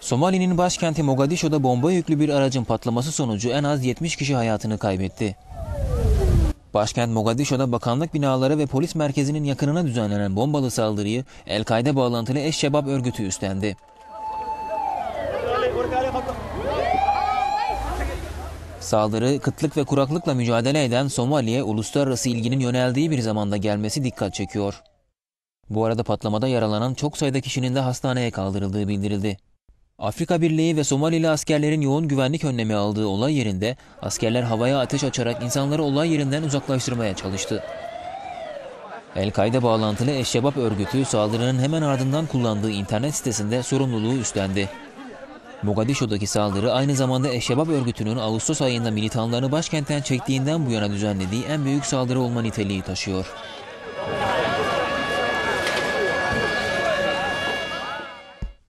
Somali'nin başkenti Mogadishu'da bomba yüklü bir aracın patlaması sonucu en az 70 kişi hayatını kaybetti. Başkent Mogadishu'da bakanlık binaları ve polis merkezinin yakınına düzenlenen bombalı saldırıyı El-Kaide bağlantılı Eşşebab örgütü üstlendi. Saldırı, kıtlık ve kuraklıkla mücadele eden Somali'ye uluslararası ilginin yöneldiği bir zamanda gelmesi dikkat çekiyor. Bu arada patlamada yaralanan çok sayıda kişinin de hastaneye kaldırıldığı bildirildi. Afrika Birliği ve Somalili askerlerin yoğun güvenlik önlemi aldığı olay yerinde askerler havaya ateş açarak insanları olay yerinden uzaklaştırmaya çalıştı. El-Kaide bağlantılı Eşşebab örgütü saldırının hemen ardından kullandığı internet sitesinde sorumluluğu üstlendi. Mogadishu'daki saldırı aynı zamanda Eşşebab örgütünün Ağustos ayında militanlarını başkentten çektiğinden bu yana düzenlediği en büyük saldırı olma niteliği taşıyor.